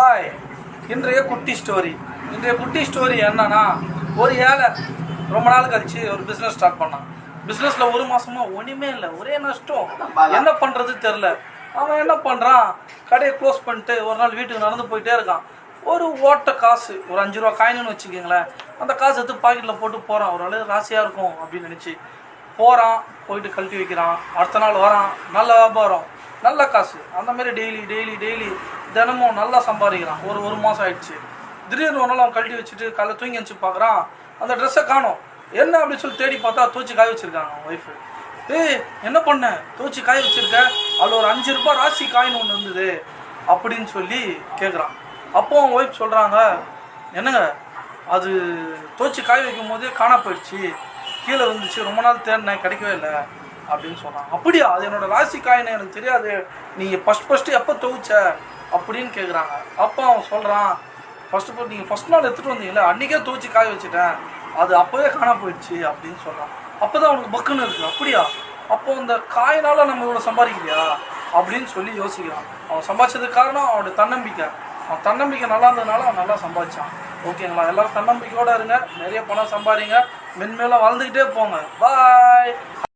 Hi. இன்றைய குட்டி story இன்றைய குட்டி ஸ்டோரி என்னன்னா ஒரு ஏழை ரொம்ப நாள் கழிச்சு ஒரு பிஸ்னஸ் ஸ்டார்ட் பண்ணான். பிஸ்னஸில் ஒரு மாசமா ஒன்றுமே இல்லை. ஒரே நஷ்டம். என்ன பண்ணுறது தெரில அவன் என்ன பண்ணுறான் கடையை க்ளோஸ் பண்ணிட்டு ஒரு நாள் வீட்டுக்கு நடந்து போயிட்டே இருக்கான். ஒரு ஓட்ட காசு ஒரு அஞ்சு ரூபா காயின்னு வச்சுக்கோங்களேன். அந்த காசு எடுத்து பாக்கெட்டில் போட்டு போகிறான் ஒரு அளவு ராசியாக இருக்கும் அப்படின்னு நினச்சி போகிறான் போயிட்டு கழட்டி வைக்கிறான். அடுத்த நாள் வரான். நல்ல வியாபாரம். நல்ல காசு. அந்த மாதிரி டெய்லி டெய்லி டெய்லி தினமும் நல்லா சம்பாதிக்கிறான். ஒரு ஒரு மாதம் ஆயிடுச்சு. திடீர்னு ஒரு நாள் அவன் கழட்டி வச்சுட்டு காலைல தூங்கி வச்சு பார்க்குறான். அந்த ட்ரெஸ்ஸை காணோம். என்ன அப்படின்னு சொல்லி தேடி பார்த்தா தூச்சி காய வச்சுருக்காங்க அவன் ஒய்ஃபு ஏய் என்ன பண்ண? தூச்சி காய வச்சிருக்க? அதில் ஒரு அஞ்சு ரூபாய் ராசி காயின் ஒன்று இருந்தது அப்படின்னு சொல்லி கேட்குறான் அப்போ அவன் ஒய்ஃப் சொல்கிறாங்க என்னங்க? அது தோச்சி காய வைக்கும் போதே காணா போயிடுச்சு. கீழே வந்துச்சு ரொம்ப நாள் தேடினேன். கிடைக்கவே இல்லை. அப்படின்னு சொன்னான். அப்படியா? அது என்னோட ராசி காயின்னு எனக்கு தெரியாது. நீங்கள் ஃபஸ்ட் ஃபஸ்ட்டு எப்போ துவைச்ச? அப்படின்னு கேட்குறாங்க அப்போ அவன் சொல்கிறான் ஃபர்ஸ்ட் ஆஃப் நீங்கள் ஃபஸ்ட் நாள் எடுத்துகிட்டு வந்தீங்களே அன்றைக்கே துவச்சி காய வச்சுட்டேன். அது அப்போவே காணா போயிடுச்சு அப்படின்னு சொல்கிறான் அப்போ தான் அவனுக்கு பக்குன்னு இருக்குது அப்படியா? அப்போ அந்த காயினால் நம்ம இவ்வளோ சம்பாதிக்கலையா அப்படின்னு சொல்லி யோசிக்கிறான். அவன் சம்பாதிச்சதுக்கு காரணம் அவனோட தன்னம்பிக்கை. அவன் தன்னம்பிக்கை நல்லா இருந்ததுனால அவன் நல்லா சம்பாதிச்சான். ஓகேங்களா எல்லாரும் தன்னம்பிக்கையோடு இருங்க. நிறைய பணம் சம்பாதிங்க. மென்மேலும் வளர்ந்துக்கிட்டே போங்க. பாய்